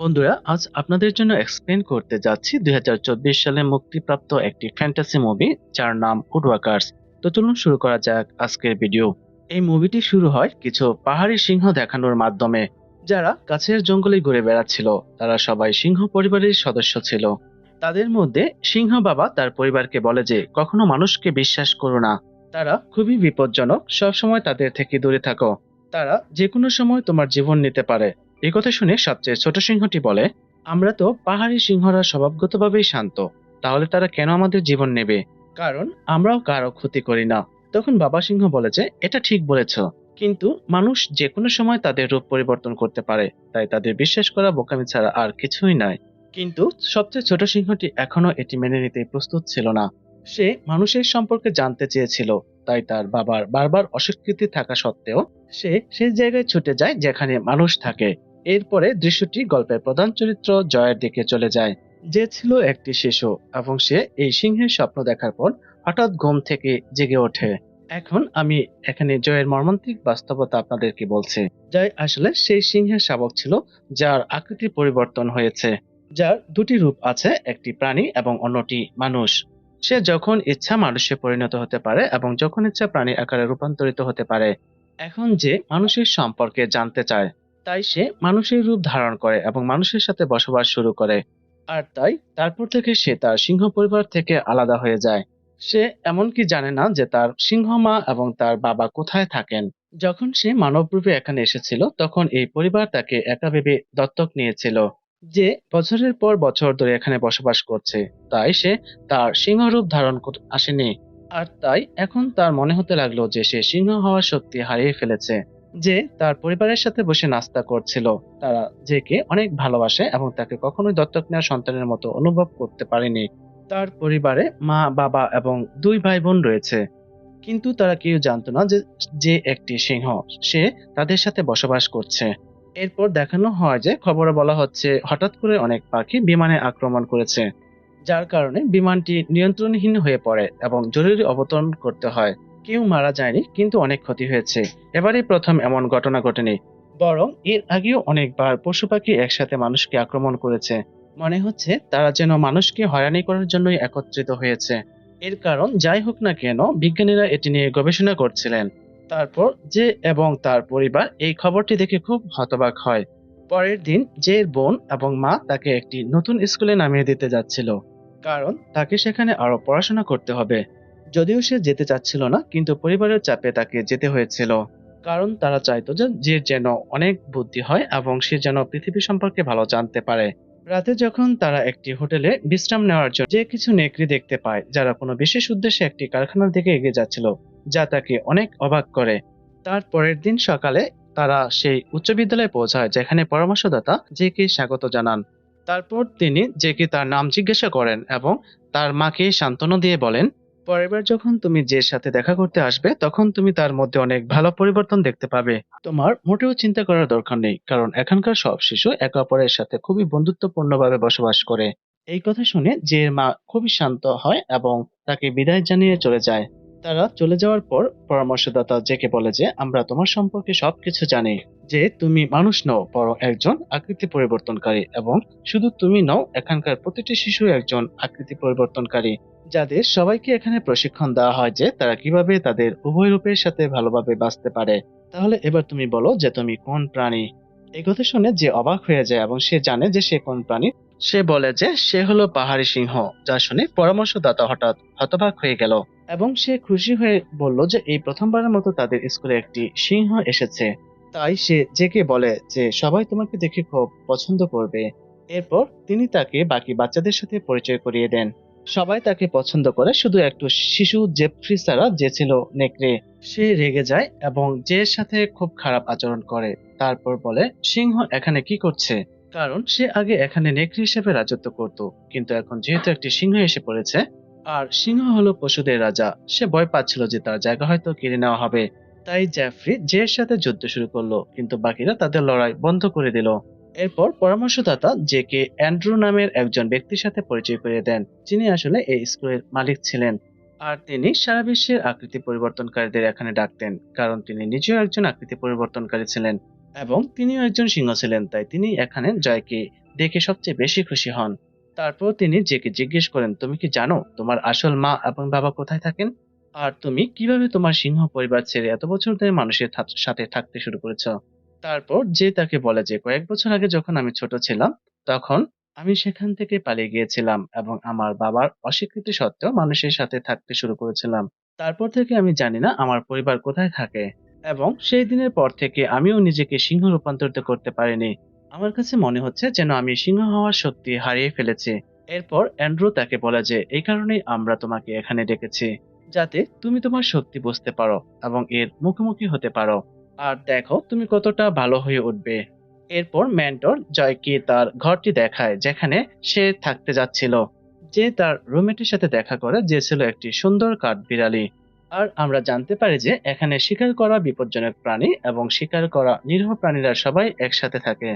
বন্ধুরা, আজ আপনাদের জন্য এক্সপ্লেন করতে যাচ্ছি দুই হাজার চব্বিশ সালে মুক্তিপ্রাপ্ত একটি ফ্যান্টাসি মুভি যার নাম উডওয়াকার্স। তো চলুন শুরু করা যাক আজকের ভিডিও এই মুভিটি শুরু হয় কিছু পাহাড়ি সিংহ দেখানোর মাধ্যমে, যারা কাছের জঙ্গলে ঘুরে বেড়াচ্ছিল। তারা সবাই সিংহ পরিবারের সদস্য ছিল। তাদের মধ্যে সিংহ বাবা তার পরিবারকে বলে যে, কখনো মানুষকে বিশ্বাস করো না। তারা খুবই বিপজ্জনক। সবসময় তাদের থেকে দূরে থাকো। তারা যে কোনো সময় তোমার জীবন নিতে পারে। এই কথা শুনে সবচেয়ে ছোট সিংহটি বলে, আমরা তো পাহাড়ি সিংহরা স্বভাবগতভাবেই শান্ত। তাহলে তারা কেন আমাদের জীবন নেবে? কারণ আমরাও কারও ক্ষতি করি না। তখন বাবা সিংহ বলে যে, এটা ঠিক বলেছ। কিন্তু মানুষ যে কোনো সময় তাদের রূপ পরিবর্তন করতে পারে, তাই তাদের বিশ্বাস করা বোকামি ছাড়া আর কিছুই নয়। কিন্তু সবচেয়ে ছোট সিংহটি এখনও এটি মেনে নিতে প্রস্তুত ছিল না। সে মানুষের সম্পর্কে জানতে চেয়েছিল, তাই তার বাবার বারবার অস্বীকৃতি থাকা সত্ত্বেও সে সেই জায়গায় ছুটে যায় যেখানে মানুষ থাকে। এরপরে দৃশ্যটি গল্পের প্রধান চরিত্র জয়ের দিকে চলে যায়। যে ছিল একটি শিশু এবং সে এই সিংহের স্বপ্ন দেখার পর হঠাৎ ঘুম থেকে জেগে ওঠে। এখন আমি এখানে জয়ের মর্মান্তিক বাস্তবতা আপনাদেরকে বলছি। জয় আসলে সেই সিংহের শাবক ছিল যার আকৃতি পরিবর্তন হয়েছে। যার দুটি রূপ আছে, একটি প্রাণী এবং অন্যটি মানুষ। সে যখন ইচ্ছা মানুষে পরিণত হতে পারে এবং যখন ইচ্ছা প্রাণী আকারে রূপান্তরিত হতে পারে, এখন যে মানুষের সম্পর্কে জানতে চায় তাই সে মানুষের রূপ ধারণ করে এবং মানুষের সাথে বসবাস শুরু করে। আর তাই তারপর থেকে সে তার সিংহ পরিবার থেকে আলাদা হয়ে যায়। সে এমনকি জানে না যে তার সিংহ মা এবং তার বাবা কোথায় থাকেন। যখন সে মানব রূপে এখানে এসেছিল, তখন এই পরিবার তাকে একা ভেবে দত্তক নিয়েছিল, যে বছরের পর বছর ধরে এখানে বসবাস করছে। তাই সে তার সিংহরূপ ধারণ আসেনি। আর তাই এখন তার মনে হতে লাগল যে সে সিংহ হওয়ার শক্তি হারিয়ে ফেলেছে। যে তার পরিবারের সাথে বসে নাস্তা করছিল। তারা জেকে অনেক ভালোবাসে এবং তাকে কখনোই দত্তক নেওয়া সন্তানের মতো অনুভব করতে পারেনি। তার পরিবারে মা, বাবা এবং দুই ভাই বোন রয়েছে। কিন্তু তারা কেউ জানতো না যে যে একটি সিংহ, সে তাদের সাথে বসবাস করছে। এরপর দেখানো হয় যে খবরে বলা হচ্ছে, হঠাৎ করে অনেক পাখি বিমানে আক্রমণ করেছে, যার কারণে বিমানটি নিয়ন্ত্রণহীন হয়ে পড়ে এবং জরুরি অবতরণ করতে হয়। কেউ মারা যায়নি, কিন্তু অনেক ক্ষতি হয়েছে। এবারই প্রথম এমন ঘটনা ঘটেনি। বরং এর আগেও অনেকবার পশু পাখি একসাথে মানুষকে আক্রমণ করেছে। মনে হচ্ছে তারা যেন মানুষকে হয়রানি করার জন্যই একত্রিত হয়েছে। এর কারণ যাই হোক না কেন, বিজ্ঞানীরা এটি নিয়ে গবেষণা করছিলেন। তারপর যে এবং তার পরিবার এই খবরটি দেখে খুব হতবাক হয়। পরের দিন জের বোন এবং মা তাকে একটি নতুন স্কুলে নামিয়ে দিতে যাচ্ছিল। কারণ তাকে সেখানে আরও পড়াশোনা করতে হবে। যদিও সে যেতে চাচ্ছিল না, কিন্তু পরিবারের চাপে তাকে যেতে হয়েছিল। কারণ তারা চাইতো যে যেন অনেক বুদ্ধি হয় এবং সে যেন পৃথিবী সম্পর্কে ভালো জানতে পারে। রাতে যখন তারা একটি হোটেলে বিশ্রাম নেওয়ার জন্য যে কিছু নেকড়ি দেখতে পায়, যারা কোনো বিশেষ উদ্দেশ্যে একটি কারখানার দিকে এগিয়ে যাচ্ছিল, যা তাকে অনেক অবাক করে। তার পরের দিন সকালে তারা সেই উচ্চ বিদ্যালয়ে পৌঁছায়, যেখানে পরামর্শদাতা জেকে স্বাগত জানান। তারপর তিনি জেকে তার নাম জিজ্ঞাসা করেন এবং তার মাকে সান্ত্বনা দিয়ে বলেন পরেরবার যখন তুমি যে সাথে দেখা করতে আসবে, তখন তুমি তার মধ্যে অনেক ভালো পরিবর্তন দেখতে পাবে। তোমার মোটেও চিন্তা করার দরকার নেই, কারণ এখানকার সব শিশু একে অপরের সাথে খুবই বন্ধুত্বপূর্ণভাবে বসবাস করে। এই কথা শুনে যে মা খুবই শান্ত হয় এবং তাকে বিদায় জানিয়ে চলে যায়। তারা চলে যাওয়ার পর পরামর্শদাতা জেকে বলে যে, আমরা তোমার সম্পর্কে সবকিছু জানি। যে তুমি মানুষ নও, বরং একজন আকৃতি পরিবর্তনকারী এবং শুধু তুমি নও, এখানকার প্রতিটি শিশু একজন আকৃতি পরিবর্তনকারী। যাদের সবাইকে এখানে প্রশিক্ষণ দেওয়া হয় যে তারা কীভাবে তাদের উভয় রূপের সাথে ভালোভাবে বাঁচতে পারে। তাহলে এবার তুমি বলো যে তুমি কোন প্রাণী? এই কথা শুনে যে অবাক হয়ে যায় এবং সে জানে যে সে কোন প্রাণী, সে বলে যে সে হলো পাহাড়ি সিংহ, যা শুনে পরামর্শদাতা হঠাৎ হতবাক হয়ে গেল এবং সে খুশি হয়ে বলল যে এই প্রথমবারের মতো তাদের স্কুলে একটি সিংহ এসেছে। তাই সে জেকে বলে যে সবাই তোমাকে দেখে খুব পছন্দ করবে। এরপর তিনি তাকে বাকি বাচ্চাদের সাথে পরিচয় করিয়ে দেন। সবাই তাকে পছন্দ করে, শুধু একটু শিশু জেফ্রি ছাড়া যে ছিল নেকড়ে। সে রেগে যায় এবং জের সাথে খুব খারাপ আচরণ করে, তারপর বলে, সিংহ এখানে কি করছে? কারণ সে আগে এখানে নেকড়ে হিসেবে রাজত্ব করত, কিন্তু এখন যেহেতু একটি সিংহ এসে পড়েছে, আর সিংহ হলো পশুদের রাজা, সে ভয় পাচ্ছিল যে তার জায়গা হয়তো কেড়ে নেওয়া হবে। তাই জ্যাফ্রি জের সাথে যুদ্ধ শুরু করল, কিন্তু বাকিরা তাদের লড়াই বন্ধ করে দিল। এরপর পরামর্শদাতা জেকে অ্যান্ড্রু নামের একজন ব্যক্তির সাথে পরিচয় করিয়ে দেন, যিনি আসলে এই স্কুলের মালিক ছিলেন। আর তিনি সারা বিশ্বের আকৃতি পরিবর্তনকারীদের এখানে ডাকতেন, কারণ তিনি নিজেও একজন আকৃতি পরিবর্তনকারী ছিলেন এবং তিনিও একজন সিংহ ছিলেন, তাই তিনি এখানে জয়কে দেখে সবচেয়ে বেশি খুশি হন। তারপর তিনি জেকে জিজ্ঞেস করেন, তুমি কি জানো তোমার আসল মা এবং বাবা কোথায় থাকেন? আর তুমি কীভাবে তোমার সিংহ পরিবার ছেড়ে এত বছর ধরে মানুষের সাথে থাকতে শুরু করেছ? তারপর যে তাকে বলে যে কয়েক বছর আগে যখন আমি ছোট ছিলাম, তখন আমি সেখান থেকে পালিয়ে গিয়েছিলাম এবং আমার বাবার অস্বীকৃতি সত্ত্বেও মানুষের সাথে থাকতে শুরু করেছিলাম। তারপর থেকে আমি জানি না আমার পরিবার কোথায় থাকে এবং সেই দিনের পর থেকে আমিও নিজেকে সিংহ রূপান্তরিত করতে পারিনি। আমার কাছে মনে হচ্ছে যেন আমি সিংহ হওয়ার শক্তি হারিয়ে ফেলেছি। এরপর অ্যান্ড্রু তাকে বলে যে, এই কারণেই আমরা তোমাকে এখানে ডেকেছি, যাতে তুমি তোমার শক্তি বুঝতে পারো এবং এর মুখোমুখি হতে পারো। আর দেখো তুমি কতটা ভালো হয়ে উঠবে। এরপর মেন্টর জয়কে তার ঘরটি দেখায়, যেখানে সে থাকতে যাচ্ছিল। যে তার রুমমেটের সাথে দেখা করে, যে ছিল একটি সুন্দর কাঠ বিড়ালি। আর আমরা জানতে পারি যে এখানে শিকার করা বিপজ্জনক প্রাণী এবং শিকার করা নিরীহ প্রাণীরা সবাই একসাথে থাকে।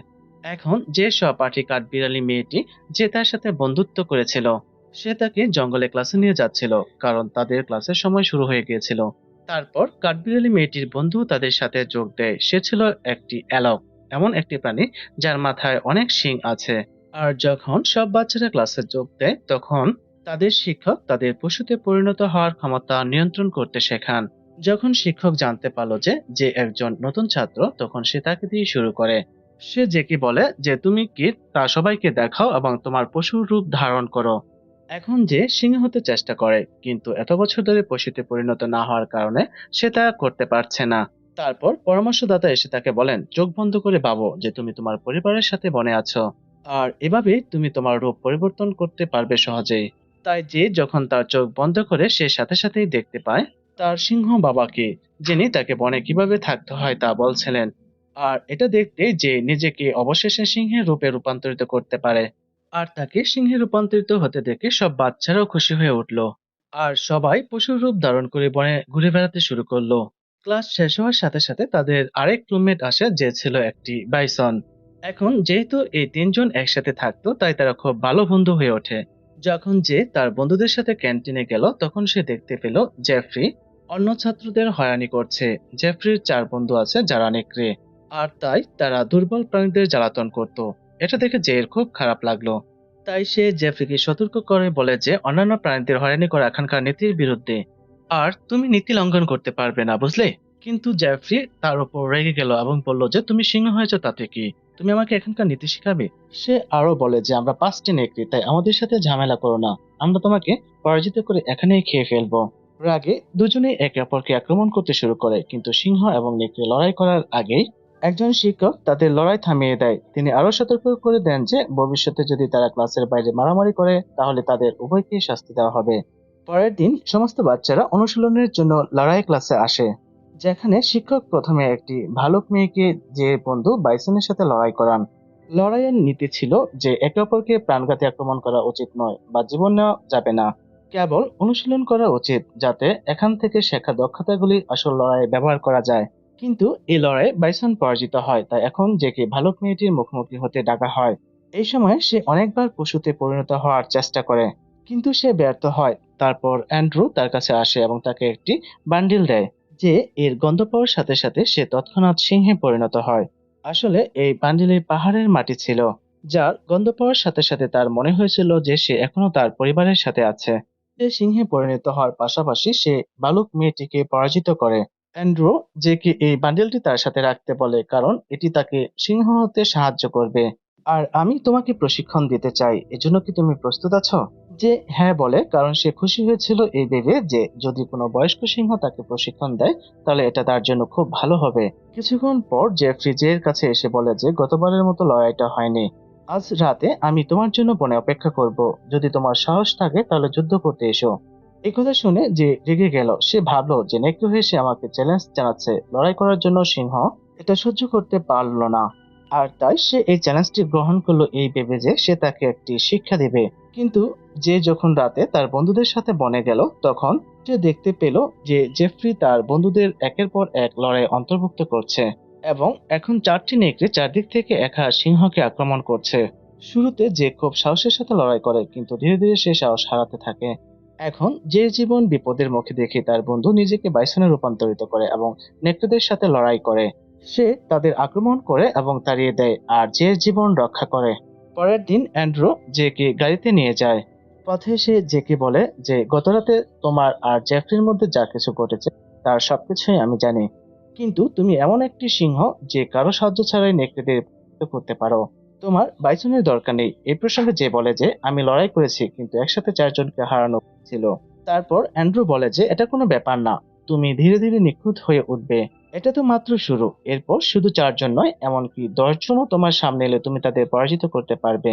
এখন যে সহপাঠী কাঠবিড়ালি মেয়েটি, যে তার সাথে বন্ধুত্ব করেছিল, সে তাকে জঙ্গলে ক্লাসে নিয়ে যাচ্ছিল, কারণ তাদের ক্লাসের সময় শুরু হয়ে গিয়েছিল। তারপর কাঠবিড়ালি মেয়েটির বন্ধু তাদের সাথে যোগ দেয়। সে ছিল একটি অ্যালক এমন একটি প্রাণী যার মাথায় অনেক শিং আছে। আর যখন সব বাচ্চারা ক্লাসে যোগ দেয়, তখন তাদের শিক্ষক তাদের পশুতে পরিণত হওয়ার ক্ষমতা নিয়ন্ত্রণ করতে শেখান। যখন শিক্ষক জানতে পারল যে যে একজন নতুন ছাত্র, তখন সে তাকে দিয়ে শুরু করে। সে যে কি বলে, যে তুমি কি, তা সবাইকে দেখাও এবং তোমার পশুর রূপ ধারণ করো। এখন যে সিংহ হতে চেষ্টা করে, কিন্তু এত বছর ধরে পশুতে পরিণত না হওয়ার কারণে সে তা করতে পারছে না। তারপর পরামর্শদাতা এসে তাকে বলেন, চোখ বন্ধ করে ভাবো যে তুমি তোমার পরিবারের সাথে বনে আছো। আর এভাবে তুমি তোমার রূপ পরিবর্তন করতে পারবে সহজেই। তাই যে যখন তার চোখ বন্ধ করে সে সাথে সাথেই দেখতে পায়, তার সিংহ বাবাকে, যিনি তাকে বনে কীভাবে থাকতে হয় তা বলছিলেন। আর এটা দেখতে যে নিজেকে অবশেষে সিংহের রূপে রূপান্তরিত করতে পারে। আর তাকে সিংহে রূপান্তরিত হতে দেখে সব বাচ্চারাও খুশি হয়ে উঠল। আর সবাই পশুর রূপ ধারণ করে বনে ঘুরে বেড়াতে শুরু করল। ক্লাস শেষ হওয়ার সাথে সাথে তাদের আরেক রুমমেট আসে যে ছিল একটি বাইসন। এখন যেহেতু এই তিনজন একসাথে থাকতো, তাই তারা খুব ভালো বন্ধু হয়ে ওঠে। যখন যে তার বন্ধুদের সাথে ক্যান্টিনে গেল, তখন সে দেখতে পেল জেফ্রি। অন্য ছাত্রদের হয়রানি করছে। জেফ্রির চার বন্ধু আছে, যারা নেকড়ে। আর তাই তারা দুর্বল প্রাণীদের জ্বালাতন করত। এটা দেখে জের খুব খারাপ লাগল। তাই সে জেফ্রিকে সতর্ক করে বলে যে, অন্যান্য প্রাণীদের হয়রানি করা এখানকার নীতির বিরুদ্ধে। আর তুমি নীতি লঙ্ঘন করতে পারবে না, বুঝলে? কিন্তু জেফ্রি তার উপর রেগে গেল এবং বলল যে, তুমি সিংহ হয়েছো তাতে কি তুমি আমাকে এখানকার নীতি শিখাবে? সে আরও বলে যে, আমরা পাঁচটি নেকড়ে, তাই আমাদের সাথে ঝামেলা করো না। আমরা তোমাকে পরাজিত করে এখানেই খেয়ে ফেলব। রাগে দুজনেই একে অপরকে আক্রমণ করতে শুরু করে, কিন্তু সিংহ এবং নেকড়ে লড়াই করার আগেই একজন শিক্ষক তাদের লড়াই থামিয়ে দেয়। তিনি আরও সতর্ক করে দেন যে, ভবিষ্যতে যদি তারা ক্লাসের বাইরে মারামারি করে, তাহলে তাদের উভয়কে শাস্তি দেওয়া হবে। পরের দিন সমস্ত বাচ্চারা অনুশীলনের জন্য লড়াই ক্লাসে আসে, যেখানে শিক্ষক প্রথমে একটি ভালুক মেয়েকে যে বন্ধু বাইসনের সাথে লড়াই করান। লড়াইয়ের নীতি ছিল যে, একে অপরকে প্রাণঘাতী আক্রমণ করা উচিত নয় বা জীবন নেওয়া যাবে না। কেবল অনুশীলন করা উচিত যাতে এখান থেকে শেখা দক্ষতাগুলি আসল লড়াইয়ে ব্যবহার করা যায়। কিন্তু এই লড়াইয়ে বাইসন পরাজিত হয়, তাই এখন জেকে ভালুক মেয়েটির মুখোমুখি হতে ডাকা হয়। এই সময় সে অনেকবার পশুতে পরিণত হওয়ার চেষ্টা করে, কিন্তু সে ব্যর্থ হয়। তারপর অ্যান্ড্রু তার কাছে আসে এবং তাকে একটি বান্ডিল দেয়, যে এর গন্ধ পাওয়ার সাথে সাথে সে তৎক্ষণাৎ সিংহে পরিণত হয়। আসলে এই বান্ডিলে পাহাড়ের মাটি ছিল, যার গন্ধ পাওয়ার সাথে সাথে তার মনে হয়েছিল যে সে এখনও তার পরিবারের সাথে আছে। সে সিংহে পরিণত হওয়ার পাশাপাশি সে বালুক মেয়েটিকে পরাজিত করে। অ্যান্ড্রু, যে কি এই বান্ডেলটি তার সাথে রাখতে বলে, কারণ এটি তাকে সিংহ হতে সাহায্য করবে। আর আমি তোমাকে প্রশিক্ষণ দিতে চাই, এজন্য কি তুমি প্রস্তুত আছো? যে হ্যাঁ বলে, কারণ সে খুশি হয়েছিল এই ভেবে যে যদি কোনো বয়স্ক সিংহ তাকে প্রশিক্ষণ দেয়, তাহলে এটা তার জন্য খুব ভালো হবে। কিছুক্ষণ পর জেফ্রি জের কাছে এসে বলে যে, গতবারের মতো লড়াইটা হয়নি। আজ রাতে আমি তোমার জন্য বনে অপেক্ষা করব। যদি তোমার সাহস থাকে, তাহলে যুদ্ধ করতে এসো। এই কথা শুনে যে রেগে গেল, সে ভাবলো যে নেকড়ে হয়ে সে আমাকে চ্যালেঞ্জ জানাচ্ছে, লড়াই করার জন্য সিংহ এটা সহ্য করতে পারল না। আর তাই সে এই চ্যালেঞ্জটি গ্রহণ করল এই ভেবে যে সে তাকে একটি শিক্ষা দেবে। কিন্তু যে যখন রাতে তার বন্ধুদের সাথে বনে গেল, তখন সে দেখতে পেল যে জেফ্রি তার বন্ধুদের একের পর এক লড়াই অন্তর্ভুক্ত করছে এবং এখন চারটি নেকড়ে চারদিক থেকে একা সিংহকে আক্রমণ করছে। শুরুতে যে খুব সাহসের সাথে লড়াই করে, কিন্তু ধীরে ধীরে সে সাহস হারাতে থাকে। এখন যে জীবন বিপদের মুখে দেখে তার বন্ধু নিজেকে বাইসনে রূপান্তরিত করে এবং নেকড়েদের সাথে লড়াই করে, সে তাদের আক্রমণ করে এবং তাড়িয়ে দেয় আর যে জীবন রক্ষা করে। পরের দিন অ্যান্ড্রু জেকে গাড়িতে নিয়ে যায়। পথে সে জেকে বলে যে, গতরাতে তোমার আর জেফরির মধ্যে যা কিছু ঘটেছে, তার সবকিছুই আমি জানি। কিন্তু তুমি এমন একটি সিংহ যে কারও সাহায্য ছাড়াই নেকড়েদের করতে পারো। তোমার বাইসনের দরকার নেই। এই প্রসঙ্গে যে বলে যে, আমি লড়াই করেছি, কিন্তু একসাথে চারজনকে হারানো ছিল। তারপর অ্যান্ড্রু বলে যে, এটা কোনো ব্যাপার না। তুমি ধীরে ধীরে নিখুঁত হয়ে উঠবে। এটা তো মাত্র শুরু। এরপর শুধু চারজন নয়, এমনকি দশজনও তোমার সামনে এলে তুমি তাদের পরাজিত করতে পারবে।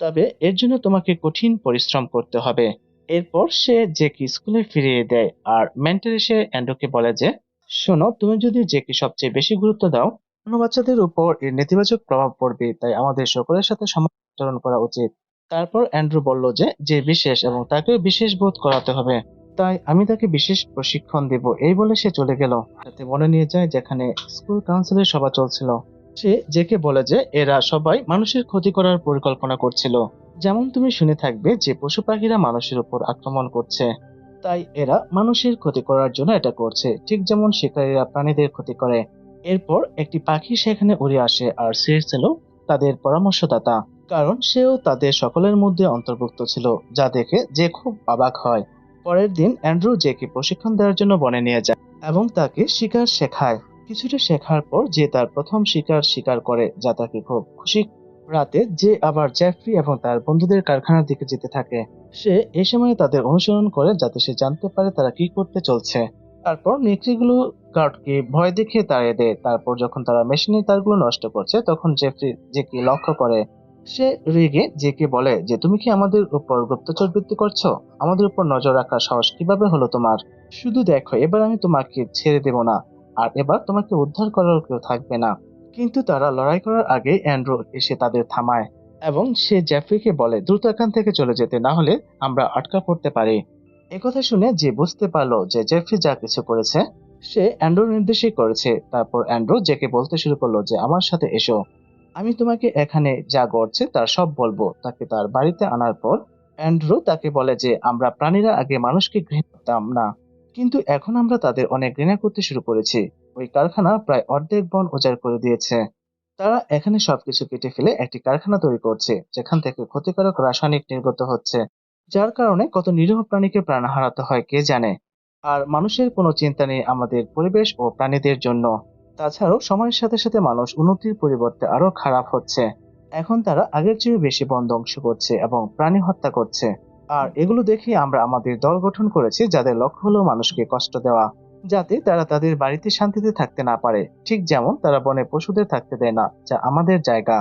তবে এর জন্য তোমাকে কঠিন পরিশ্রম করতে হবে। এরপর সে জেকি স্কুলে ফিরিয়ে দেয়, আর মেন্টর সে অ্যান্ড্রুকে বলে যে, শোনো, তুমি যদি জেকে সবচেয়ে বেশি গুরুত্ব দাও অন্য বাচ্চাদের উপর এর নেতিবাচক প্রভাব পড়বে, তাই আমাদের সকলের সাথে সমাচরণ করা উচিত। তারপর অ্যান্ড্রু বলল যে যে বিশেষ এবং তাকেও বিশেষ বোধ করাতে হবে, তাই আমি তাকে বিশেষ প্রশিক্ষণ দেব, এই বলে সে চলে গেল। সাথে মনে নিয়ে যায় যেখানে স্কুল কাউন্সিলের সভা চলছিল। সে জেকে বলে যে, এরা সবাই মানুষের ক্ষতি করার পরিকল্পনা করছিল। যেমন তুমি শুনে থাকবে যে, পশু পাখিরা মানুষের উপর আক্রমণ করছে, তাই এরা মানুষের ক্ষতি করার জন্য এটা করছে। ঠিক যেমন শিকারীরা প্রাণীদের ক্ষতি করে এরপর একটি পাখি সেখানে উড়ে আসে আর সে ছিল তাদের পরামর্শদাতা, কারণ সেও তাদের সকলের মধ্যে অন্তর্ভুক্ত ছিল, যা দেখে যে খুব অবাক হয়। পরের দিন অ্যান্ড্রু জেকে প্রশিক্ষণ দেওয়ার জন্য বনে নিয়ে যায় এবং তাকে শিকার শেখায়। কিছুটা শেখার পর যে তার প্রথম শিকার শিকার করে, যা তাকে খুব খুশি রাতে যে আবার জ্যাফরি এবং তার বন্ধুদের কারখানার দিকে যেতে থাকে। সে এই সময় তাদের অনুসরণ করে যাতে সে জানতে পারে তারা কি করতে চলছে। তারপর নেকড়িগুলো গার্ডকে ভয় দেখিয়ে তাড়িয়ে দেয়। তারপর যখন তারা মেশিনের তারগুলো নষ্ট করছে, তখন জেফরি, জেকে লক্ষ্য করে। সে রেগে জেকে বলে, যে তুমি কি আমাদের উপর গুপ্তচর বৃত্তি করছ? আমাদের উপর নজর রাখার সাহস কীভাবে হলো তোমার? শুধু দেখো, এবার আমি তোমাকে ছেড়ে দেব না, আর এবার তোমাকে উদ্ধার করার কেউ থাকবে না। কিন্তু তারা লড়াই করার আগে অ্যান্ড্রু এসে তাদের থামায় এবং সে জ্যাফ্রিকে বলে, দ্রুত এখান থেকে চলে যেতে, না হলে আমরা আটকা পড়তে পারি। একথা শুনে যে বুঝতে পারল যে জেফ্রি যা কিছু করেছে সে অ্যান্ড্রুর নির্দেশই করেছে। তারপর অ্যান্ড্রু জেকে বলতে শুরু করল যে, আমার সাথে এসো। আমি তোমাকে এখানে যা ঘটছে তার সব বলব। তাকে তার বাড়িতে আনার পর অ্যান্ড্রু তাকে বলে যে, আমরা প্রাণীরা আগে মানুষকে ঘৃণা করতাম না। কিন্তু এখন আমরা তাদের অনেক ঘৃণা করতে শুরু করেছি। ওই কারখানা প্রায় অর্ধেক বন উজাড় করে দিয়েছে। তারা এখানে সবকিছু কেটে ফেলে একটি কারখানা তৈরি করছে, যেখান থেকে ক্ষতিকারক রাসায়নিক নির্গত হচ্ছে। যার কারণে কত নিরীহ প্রাণীকে প্রাণ হারাতে হয়, কে জানে? আর মানুষের কোনো চিন্তা নেই আমাদের পরিবেশ ও প্রাণীদের জন্য। তাছাড়াও সময়ের সাথে সাথে মানুষ উন্নতির পরিবর্তে আরও খারাপ হচ্ছে। এখন তারা আগের চেয়ে বেশি বন ধ্বংস করছে এবং প্রাণী হত্যা করছে। আর এগুলো দেখে আমরা আমাদের দল গঠন করেছি যাদের লক্ষ্য হলো মানুষকে কষ্ট দেওয়া, যাতে তারা তাদের বাড়িতে শান্তিতে থাকতে না পারে। ঠিক যেমন তারা বনে পশুদের থাকতে দেয় না, যা আমাদের জায়গা।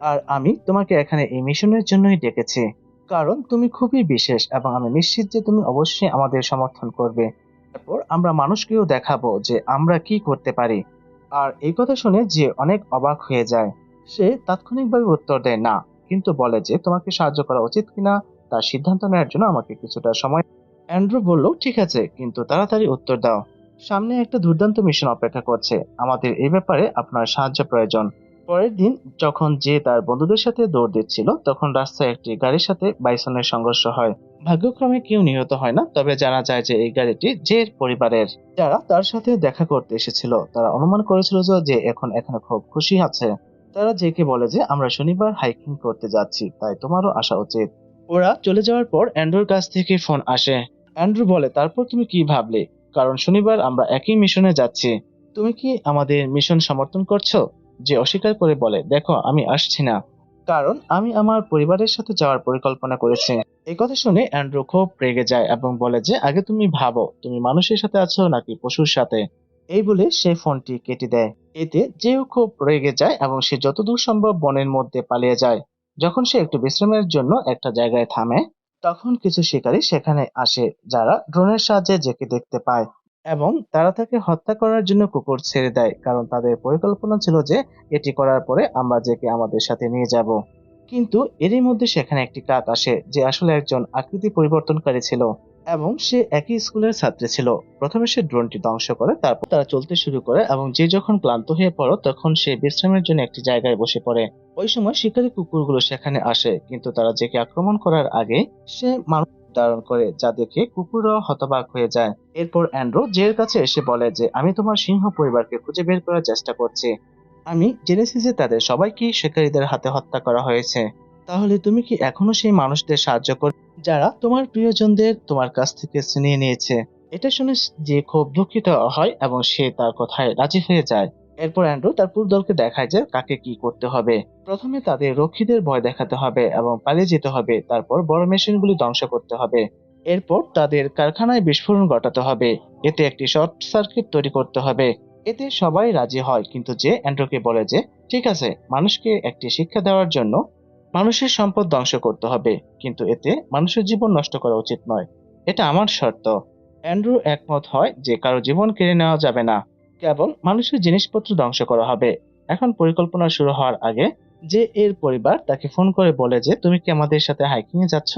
আর আমি তোমাকে এখানে এই মিশনের জন্যই ডেকেছি। কারণ তুমি খুবই বিশেষ এবং আমি নিশ্চিত যে তুমি অবশ্যই আমাদের সমর্থন করবে। তারপর আমরা মানুষকেও দেখাবো যে আমরা কি করতে পারি। আর এই কথা শুনে যে অনেক অবাক হয়ে যায়। সে তাৎক্ষণিকভাবে উত্তর দেয়, না। কিন্তু বলে যে, তোমাকে সাহায্য করা উচিত কিনা তার সিদ্ধান্ত নেওয়ার জন্য আমাকে কিছুটা সময় অ্যান্ড্রু বলল, ঠিক আছে, কিন্তু তাড়াতাড়ি উত্তর দাও। সামনে একটা দুর্দান্ত মিশন অপেক্ষা করছে। আমাদের এই ব্যাপারে আপনার সাহায্য প্রয়োজন। পরের দিন যখন যে তার বন্ধুদের সাথে দৌড় দিচ্ছিল, তখন রাস্তায় একটি গাড়ির সাথে বাইসনের সংঘর্ষ হয়। ভাগ্যক্রমে কেউ নিহত হয় না, তবে জানা যায় যে এই গাড়িটি জের পরিবারের। যারা তার সাথে দেখা করতে এসেছিল, তারা অনুমান করেছিল যে যে এখন এখানে খুব খুশি আছে। তারা জেকে বলে যে, আমরা শনিবার হাইকিং করতে যাচ্ছি, তাই তোমারও আসা উচিত। ওরা চলে যাওয়ার পর অ্যান্ড্রুর কাছ থেকে ফোন আসে। অ্যান্ড্রু বলে, তারপর তুমি কি ভাবলে? কারণ শনিবার আমরা একই মিশনে যাচ্ছি। তুমি কি আমাদের মিশন সমর্থন করছ? যে অস্বীকার করে বলে, দেখো, আমি আসছি না। কারণ আমি আমার পরিবারের সাথে যাওয়ার পরিকল্পনা করেছি। এই কথা শুনে অ্যান্ড্রু খুব রেগে যায় এবং বলে যে, আগে তুমি ভাবো, তুমি মানুষের সাথে আছো নাকি পশুর সাথে? এই বলে সে ফোনটি কেটে দেয়। এতে যেও খুব রেগে যায় এবং সে যতদূর সম্ভব বনের মধ্যে পালিয়ে যায়। যখন সে একটু বিশ্রামের জন্য একটা জায়গায় থামে, তখন কিছু শিকারী সেখানে আসে, যারা ড্রোনের সাহায্যে জেকে দেখতে পায়। এবং তারা তাকে হত্যা করার জন্য কুকুর ছেড়ে দেয়। কারণ তাদের পরিকল্পনা ছিল যে এটি করার পরে আমরা জেকে আমাদের সাথে নিয়ে যাব। কিন্তু এরই মধ্যে সেখানে একটি কাক আসে, যে আসলে একজন আকৃতি পরিবর্তনকারী ছিল এবং সে একই স্কুলের ছাত্রী ছিল। প্রথমে সে ড্রোনটি ধ্বংস করে, তারপর তারা চলতে শুরু করে এবং যে যখন ক্লান্ত হয়ে পড়ো, তখন সে বিশ্রামের জন্য একটি জায়গায় বসে পড়ে। ওই সময় শিকারী কুকুরগুলো সেখানে আসে, কিন্তু তারা জেকে আক্রমণ করার আগে সে মানুষ ধারণ করে যা দেখে কুকুররাও হতবাক হয়ে যায়। এরপর অ্যান্ড্রো জের কাছে এসে বলে যে, আমি তোমার সিংহ পরিবারকে খুঁজে বের করার চেষ্টা করছি। আমি জেনেছি যে তাদের সবাইকেই শিকারীদের হাতে হত্যা করা হয়েছে। তাহলে তুমি কি এখনও সেই মানুষদের সাহায্য কর যারা তোমার প্রিয়জনদের তোমার কাছ থেকে ছিনিয়ে নিয়েছে। এটা শুনে যে খুব দুঃখিত হয় এবং সে তার কথায় রাজি হয়ে যায়। এরপর অ্যান্ড্রু তার পুরো দলকে দেখায় যে কাকে কি করতে হবে। প্রথমে তাদের রক্ষীদের ভয় দেখাতে হবে এবং পালিয়ে যেতে হবে, তারপর বড় মেশিনগুলি ধ্বংস করতে হবে। এরপর তাদের কারখানায় বিস্ফোরণ ঘটাতে হবে, এতে একটি শর্ট সার্কিট তৈরি করতে হবে। এতে সবাই রাজি হয়, কিন্তু যে অ্যান্ড্রুকে বলে যে, ঠিক আছে, মানুষকে একটি শিক্ষা দেওয়ার জন্য মানুষের সম্পদ ধ্বংস করতে হবে, কিন্তু এতে মানুষের জীবন নষ্ট করা উচিত নয়। এটা আমার শর্ত। অ্যান্ড্রু একমত হয় যে কারও জীবন কেড়ে নেওয়া যাবে না। কেবল মানুষের জিনিসপত্র ধ্বংস করা হবে। এখন পরিকল্পনা শুরু হওয়ার আগে যে এর পরিবার তাকে ফোন করে বলে যে, তুমি কি আমাদের সাথে হাইকিং এ যাচ্ছ?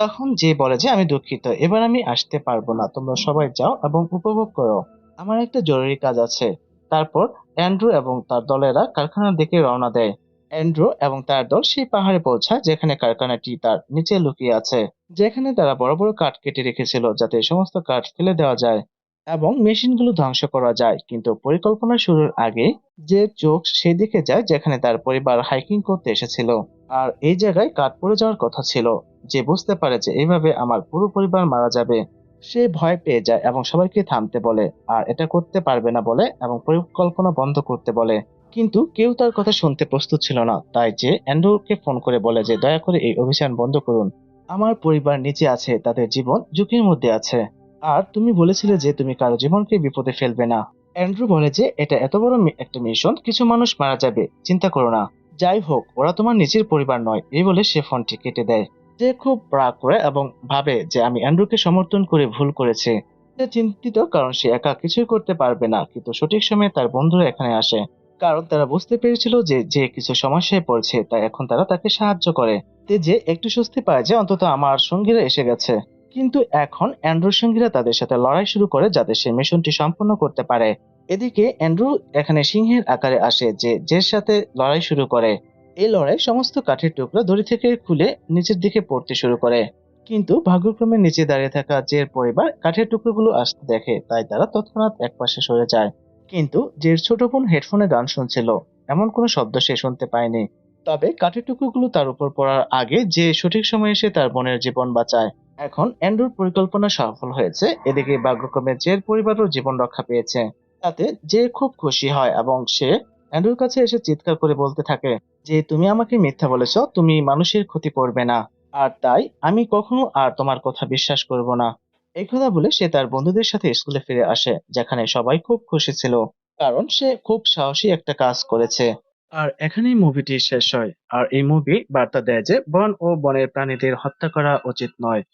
তখন যে বলে যে, আমি দুঃখিত, এবার আমি আসতে পারব না, তোমরা সবাই যাও এবং উপভোগ করো। আমার একটা জরুরি কাজ আছে। তারপর অ্যান্ড্রু এবং তার দলেরা কারখানার দিকে রওনা দেয়। অ্যান্ড্রু এবং তার দল সেই পাহাড়ে পৌঁছায় যেখানে কারখানাটি তার নিচে লুকিয়ে আছে, যেখানে তারা বড় বড় কাঠ কেটে রেখেছিল যাতে সমস্ত কাঠ ফেলে দেওয়া যায়। এবং মেশিনগুলো ধ্বংস করা যায়। কিন্তু পরিকল্পনা শুরুর আগে যে চোখ সেদিকে যায়, যেখানে তার পরিবার হাইকিং করতে এসেছিল। আর এই জায়গায় কাঠ পড়ে যাওয়ার কথা ছিল। যে বুঝতে পারে যে এইভাবে আমার পুরো পরিবার মারা যাবে, সে ভয় পেয়ে যায় এবং সবাইকে থামতে বলে, আর এটা করতে পারবে না বলে এবং পরিকল্পনা বন্ধ করতে বলে। কিন্তু কেউ তার কথা শুনতে প্রস্তুত ছিল না। তাই যে অ্যান্ড্রুকে ফোন করে বলে যে, দয়া করে এই অভিযান বন্ধ করুন। আমার পরিবার নিচে আছে, তাদের জীবন ঝুঁকির মধ্যে আছে। আর তুমি বলেছিলে যে তুমি কারও জীবনকে বিপদে ফেলবে না। অ্যান্ড্রু বলে যে, এটা এত বড় একটা মিশন, কিছু মানুষ মারা যাবে। চিন্তা করো না। যাই হোক, ওরা তোমার নিজের পরিবার নয়। এই বলে সে ফোনটি কেটে দেয়। যে খুব রাগ করে এবং ভাবে যে, আমি অ্যান্ড্রুকে সমর্থন করে ভুল করেছে। সে চিন্তিত কারণ সে একা কিছুই করতে পারবে না, কিন্তু সঠিক সময়ে তার বন্ধুরা এখানে আসে। কারণ তারা বুঝতে পেরেছিল যে যে কিছু সমস্যায় পড়ছে, তাই এখন তারা তাকে সাহায্য করে। যে, একটু স্বস্তি পায় যে, অন্তত আমার সঙ্গীরা এসে গেছে। কিন্তু এখন অ্যান্ড্রুর সঙ্গীরা তাদের সাথে লড়াই শুরু করে যাতে সে মিশনটি সম্পন্ন করতে পারে। এদিকে অ্যান্ড্রু এখানে সিংহের আকারে আসে যে যে সাথে লড়াই শুরু করে। এই লড়াই সমস্ত কাঠের টুকরো দড়ি থেকে খুলে নিচের দিকে পড়তে শুরু করে। কিন্তু ভাগ্যক্রমে নিচে দাঁড়িয়ে থাকা জের পরিবার কাঠের টুকরোগুলো আসতে দেখে তাই তারা তৎক্ষণাৎ একপাশে সরে যায়। কিন্তু জের ছোট বোন হেডফোনে গান শুনছিল। এমন কোনো শব্দ সে শুনতে পায়নি। তবে কাঠের টুকরোগুলো তার উপর পড়ার আগে যে সঠিক সময়ে এসে তার বোনের জীবন বাঁচায়, এখন অ্যান্ড্রুর পরিকল্পনা সফল হয়েছে। এদিকে ভাগ্যক্রমে জের পরিবারও জীবন রক্ষা পেয়েছে। তাতে যে খুব খুশি হয় এবং সে অ্যান্ড্রুর কাছে এসে চিৎকার করে বলতে থাকে যে, তুমি আমাকে মিথ্যা বলেছ, তুমি মানুষের ক্ষতি করবে না। আর তাই আমি কখনো আর তোমার কথা বিশ্বাস করব না। এই কথা বলে সে তার বন্ধুদের সাথে স্কুলে ফিরে আসে, যেখানে সবাই খুব খুশি ছিল। কারণ সে খুব সাহসী একটা কাজ করেছে। আর এখানেই মুভিটি শেষ হয়। আর এই মুভি বার্তা দেয় যে, বন ও বনের প্রাণীদের হত্যা করা উচিত নয়।